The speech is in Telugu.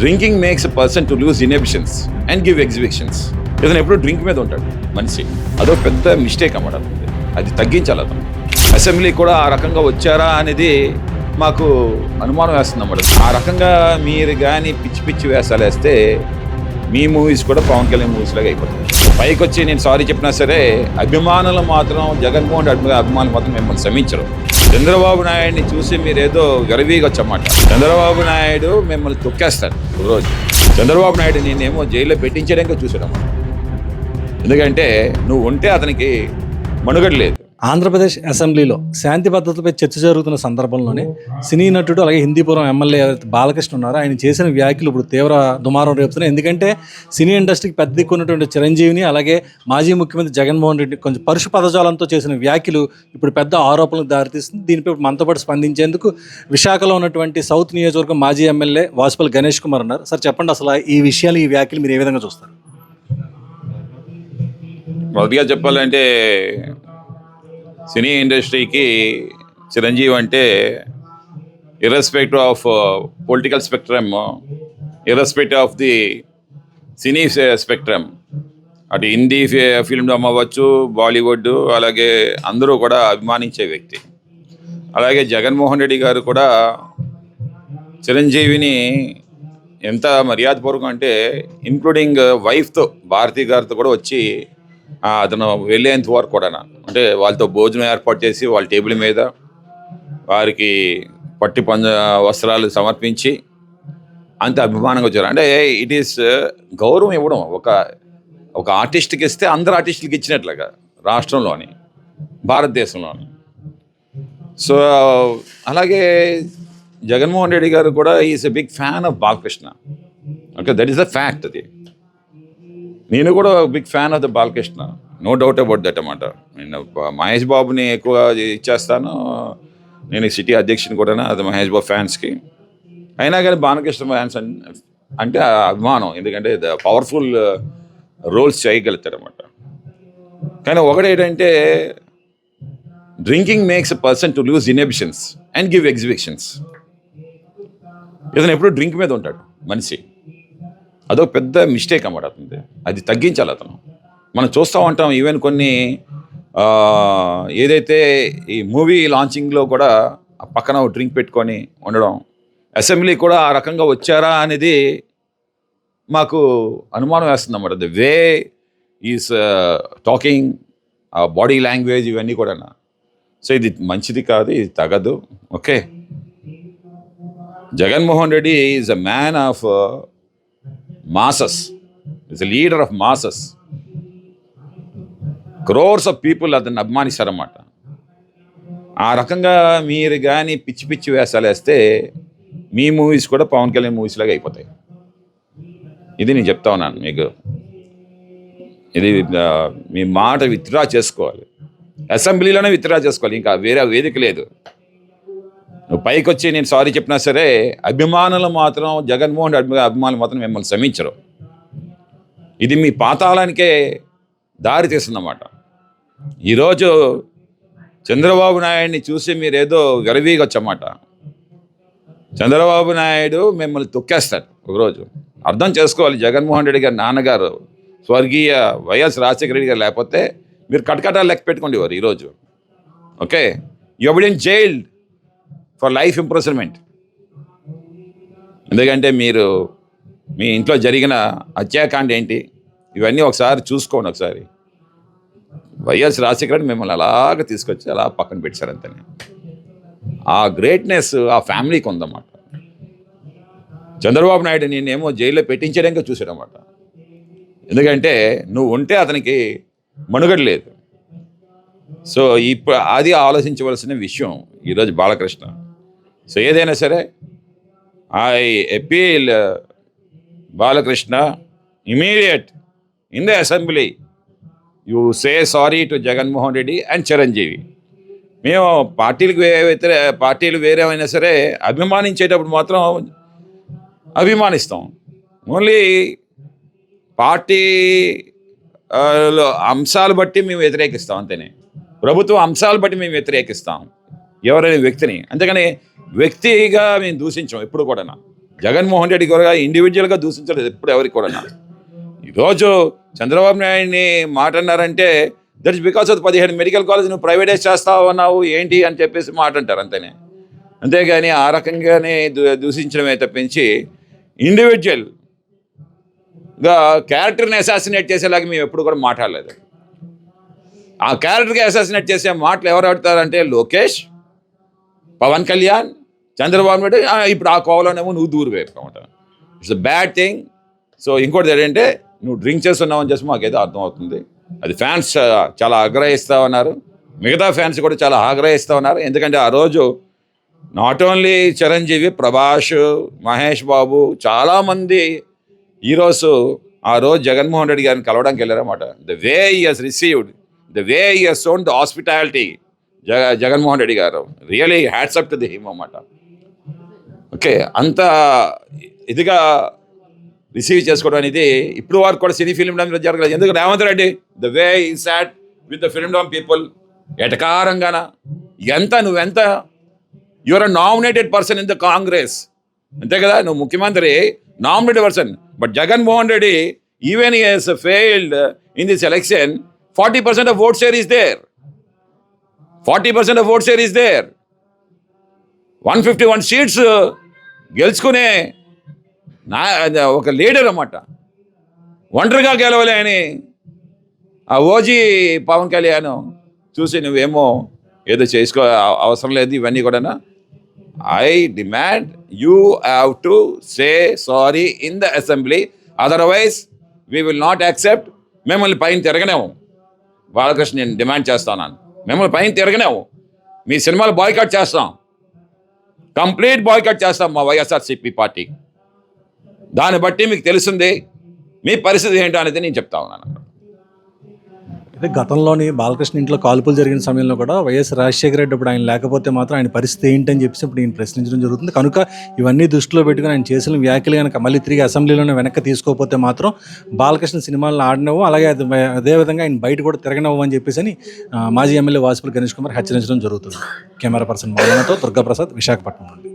Drinking makes a person to lose inhibitions and give exhibitions ఇతను ఎప్పుడు డ్రింక్ మీద ఉంటాడు మనిషి. అదో పెద్ద మిస్టేక్ అన్నమాట అది. తగ్గించాలి అతను. అసెంబ్లీ కూడా ఆ రకంగా వచ్చారా అనేది మాకు అనుమానం వేస్తుంది అన్నమాట. ఆ రకంగా మీరు కానీ పిచ్చి పిచ్చి వేసాలు వేస్తే మీ మూవీస్ కూడా పవన్ కళ్యాణ్ మూవీస్ లాగా పైకి వచ్చి నేను సారీ చెప్పినా సరే అభిమానులు మాత్రం జగన్మోహన్ రెడ్డి అభిమానులు మాత్రం మిమ్మల్ని క్షమించరు చంద్రబాబు నాయుడిని చూసి మీరు ఏదో గర్వీగొచ్చమాట చంద్రబాబు నాయుడు మిమ్మల్ని తొక్కేస్తాడు రోజు చంద్రబాబు నాయుడు నేనేమో జైల్లో పెట్టించడానికి చూసాడమ్మా ఎందుకంటే నువ్వు ఉంటే అతనికి మనుగడ లేదు. ఆంధ్రప్రదేశ్ అసెంబ్లీలో శాంతి భద్రతపై చర్చ జరుగుతున్న సందర్భంలోనే సినీ నటుడు అలాగే హిందీపురం ఎమ్మెల్యే బాలకృష్ణ ఉన్నారో. ఆయన చేసిన వ్యాఖ్యలు ఇప్పుడు తీవ్ర దుమారం రేపుతున్నాయి. ఎందుకంటే సినీ ఇండస్ట్రీకి పెద్ద ఉన్నటువంటి చిరంజీవిని అలాగే మాజీ ముఖ్యమంత్రి జగన్మోహన్ రెడ్డి కొంచెం పరుషు పదజాలంతో చేసిన వ్యాఖ్యలు ఇప్పుడు పెద్ద ఆరోపణలకు దారితీస్తుంది. దీనిపై మనతో పాటు స్పందించేందుకు విశాఖలో ఉన్నటువంటి సౌత్ నియోజకవర్గం మాజీ ఎమ్మెల్యే వాసుపల్లి గణేష్ కుమార్ ఉన్నారు. సార్ చెప్పండి అసలు ఈ విషయాలు ఈ వ్యాఖ్యలు మీరు ఏ విధంగా చూస్తారు? మొదటిగా చెప్పాలంటే సినీ ఇండస్ట్రీకి చిరంజీవి అంటే irrespective of political spectrum irrespective of the cine uh, spectrum అటు హిందీ ఫిల్మ్ అవ్వచ్చు బాలీవుడ్ అలాగే అందరూ కూడా అభిమానించే వ్యక్తి. అలాగే జగన్మోహన్ రెడ్డి గారు కూడా చిరంజీవిని ఎంత మర్యాదపూర్వకం అంటే ఇంక్లూడింగ్ వైఫ్తో uh, భారతి గారితో కూడా వచ్చి అతను వెళ్ళేంత వరకు కూడా అంటే వాళ్ళతో భోజనం ఏర్పాటు చేసి వాళ్ళ టేబుల్ మీద వారికి పట్టి పంజ వస్త్రాలు సమర్పించి అంత అభిమానంగా వచ్చారు. అంటే ఇట్ ఈస్ uh, గౌరవం ఇవ్వడం ఒక ఒక ఆర్టిస్ట్కి ఇస్తే అందరు ఆర్టిస్టులకి ఇచ్చినట్లుగా రాష్ట్రంలోని భారతదేశంలోని. సో అలాగే జగన్మోహన్ రెడ్డి గారు కూడా is a big fan of Balakrishna. Okay that is a fact అది. నేను కూడా big fan of the Balakrishna. No doubt about that అనమాట నేను మహేష్ బాబుని ఎక్కువ ఇచ్చేస్తాను. నేను సిటీ అధ్యక్షుని కూడా అది మహేష్ బాబు ఫ్యాన్స్కి అయినా కానీ బాలకృష్ణ ఫ్యాన్స్ అంటే అభిమానం. ఎందుకంటే ద పవర్ఫుల్ రోల్స్ uh, చేయగలుగుతాడు అనమాట కానీ ఒకటేంటంటే drinking makes person to lose inhibitions and give exhibitions ఇతను ఎప్పుడు డ్రింక్ మీద ఉంటాడు మనిషి. అదో పెద్ద మిస్టేక్ అన్నమాట అతనిది. అది తగ్గించాలి అతను. మనం చూస్తూ ఉంటాం ఈవెన్ కొన్ని ఏదైతే ఈ మూవీ లాంచింగ్లో కూడా పక్కన ఒక డ్రింక్ పెట్టుకొని ఉండడం అసెంబ్లీ కూడా ఆ రకంగా వచ్చారా అనేది మాకు అనుమానం వేస్తుంది అన్నమాట. The way is talking body language ఇవన్నీ కూడా సో ఇది మంచిది కాదు ఇది తగదు. Okay Jaganmohan Reddy is a man of masses is a leader of masses crores of people అతన్ని అభిమానిస్తారన్నమాట ఆ రకంగా మీరు కానీ పిచ్చి పిచ్చి వేసాలు వేస్తే మీ మూవీస్ కూడా పవన్ కళ్యాణ్ మూవీస్ లాగా అయిపోతాయి ఇది నేను చెప్తా ఉన్నాను మీకు ఇది మీ మాట విత్డ్రా చేసుకోవాలి అసెంబ్లీలోనే విత్డ్రా చేసుకోవాలి ఇంకా వేరే వేదిక లేదు నువ్వు పైకి వచ్చి నేను సారీ చెప్పినా సరే అభిమానులు మాత్రం జగన్మోహన్ రెడ్డి అభిమానులు మాత్రం మిమ్మల్ని శ్రమించరు ఇది మీ పాతాళానికే దారి తీస్తుందన్నమాట. ఈరోజు చంద్రబాబు నాయుడిని చూసి మీరేదో గర్వీగొచ్చమాట చంద్రబాబు నాయుడు మిమ్మల్ని తొక్కేస్తాడు ఒకరోజు. అర్థం చేసుకోవాలి జగన్మోహన్ రెడ్డి గారి నాన్నగారు స్వర్గీయ వైఎస్ రాజశేఖర రెడ్డి గారు లేకపోతే మీరు కటకటాలు లెక్క పెట్టుకోండి వారు ఈరోజు. ఓకే? యువడిన్ జైల్డ్ ఫర్ లైఫ్ ఇంప్రూవ్మెంట్ ఎందుకంటే మీరు మీ ఇంట్లో జరిగిన హత్యాకాండ ఏంటి? ఇవన్నీ ఒకసారి చూసుకోండి ఒకసారి. వైఎస్ రాజశేఖర మిమ్మల్ని అలాగ తీసుకొచ్చి అలా పక్కన పెట్టారు ఆ గ్రేట్నెస్ ఆ ఫ్యామిలీకి ఉందన్నమాట. చంద్రబాబు నాయుడు నేనేమో జైల్లో పెట్టించడానికి చూసాడనమాట ఎందుకంటే నువ్వు ఉంటే అతనికి మనుగడ లేదు. సో ఇప్పుడు అది ఆలోచించవలసిన విషయం ఈరోజు బాలకృష్ణ. సో ఏదైనా సరే I appeal Balakrishna immediate in the assembly you say sorry to Jaganmohan Reddy and Chiranjeevi. మేము పార్టీలకు వేరే వ్యతిరే పార్టీలు వేరేమైనా సరే అభిమానించేటప్పుడు మాత్రం అభిమానిస్తాం. ఓన్లీ పార్టీ అంశాలు బట్టి మేము వ్యతిరేకిస్తాం అంతేనే. ప్రభుత్వ అంశాలు బట్టి మేము వ్యతిరేకిస్తాం. ఎవరైనా వ్యక్తిని. అంతేగాని వ్యక్తిగా మేము దూషించాం ఎప్పుడు కూడా జగన్మోహన్ రెడ్డి కూడా ఇండివిజువల్గా దూషించలేదు ఎప్పుడు ఎవరికి కూడా ఈరోజు చంద్రబాబు నాయుడిని మాట అన్నారంటే దట్ ఇస్ బికాస్ ఆఫ్ పదిహేడు మెడికల్ కాలేజ్ నువ్వు ప్రైవేటైజ్ చేస్తావు అన్నావు ఏంటి? అని చెప్పేసి మాట అంటారు అంతేనే. అంతేగాని ఆ రకంగానే దూ- దూషించడమే తప్పించి ఇండివిజువల్గా క్యారెక్టర్ని అసాసినేట్ చేసేలాగా మేము ఎప్పుడు కూడా మాట్లాడలేదు. ఆ క్యారెక్టర్కి అసాసినేట్ చేసే మాటలు ఎవరు ఆడతారంటే లోకేష్ పవన్ కళ్యాణ్ చంద్రబాబు నాయుడు ఇప్పుడు ఆ కోవలోనేమో నువ్వు దూరు వేరుకోమాట ఇట్స్ బ్యాడ్ థింగ్ సో ఇంకోటి ఏంటంటే నువ్వు డ్రింక్ చేస్తున్నావు అని చెప్పి మాకైతే అర్థమవుతుంది. అది ఫ్యాన్స్ చాలా ఆగ్రహిస్తూ ఉన్నారు మిగతా ఫ్యాన్స్ కూడా చాలా ఆగ్రహిస్తూ ఉన్నారు ఎందుకంటే ఆ రోజు నాట్ ఓన్లీ చిరంజీవి ప్రభాస్ మహేష్ బాబు చాలామంది హీరోస్ ఆ రోజు జగన్మోహన్ రెడ్డి గారిని కలవడానికి వెళ్ళారన్నమాట. The way is received the way is own the hospitality జగ జగన్మోహన్ రెడ్డి గారు. Really hats off to the him అన్నమాట. ఓకే అంత ఇదిగా రిసీవ్ చేసుకోవడం అనేది ఇప్పుడు వరకు కూడా సినీ ఫిల్మ్ డమ్ జరగలేదు. ఎందుకు? Revanth Reddy the way he sat with the filmdom people ఎటకారంగాన? ఎంత నువ్వెంత? Your a nominated person in the Congress అంతే కదా? నువ్వు ముఖ్యమంత్రి nominated person but Jaganmohan Reddy even is failed in this election forty percent of vote share is there forty percent of vote share is there. One fifty one seats గెలుచుకునే నా ఒక లీడర్ అన్నమాట. ఒంటరిగా గెలవలే అని ఆ ఓజీ పవన్ కళ్యాణ్ చూసి నువ్వేమో ఏదో చేసుకో అవసరం లేదు ఇవన్నీ కూడా I demand you have to say sorry in the assembly otherwise we will not accept. మిమ్మల్ని పైన తిరగనేము బాలకృష్ణ నేను డిమాండ్ చేస్తాను. మిమ్మల్ని పైన తిరగనేవు మీ సినిమాలు బాయ్కాట్ చేస్తాం. కంప్లీట్ బాయ్కాట్ చేస్తాం మా వైఎస్ఆర్సీపీ పార్టీ. దాన్ని బట్టి మీకు తెలిసింది మీ పరిస్థితి ఏంటో అనేది నేను చెప్తా ఉన్నాను. అంటే గతంలోని బాలకృష్ణ ఇంట్లో కాల్పులు జరిగిన సమయంలో కూడా వైఎస్ రాజశేఖర రెడ్డి ఇప్పుడు ఆయన లేకపోతే మాత్రం ఆయన పరిస్థితి ఏంటని చెప్పేసి ఇప్పుడు ఈయన ప్రశ్నించడం జరుగుతుంది. కనుక ఇవన్నీ దృష్టిలో పెట్టుకుని ఆయన చేసిన వ్యాఖ్యలు కనుక మళ్ళీ తిరిగి అసెంబ్లీలోనే వెనక్కి తీసుకోకపోతే మాత్రం బాలకృష్ణ సినిమాలను ఆడినవు అలాగే అది అదేవిధంగా ఆయన బయట కూడా తిరగనవ్వు అని చెప్పేసి అని, మాజీ ఎమ్మెల్యే వాసుపల్లి గణేష్ కుమార్ హెచ్చరించడం జరుగుతుంది. కెమెరా పర్సన్ మౌలనతో దుర్గాప్రసాద్ విశాఖపట్నం నుండి.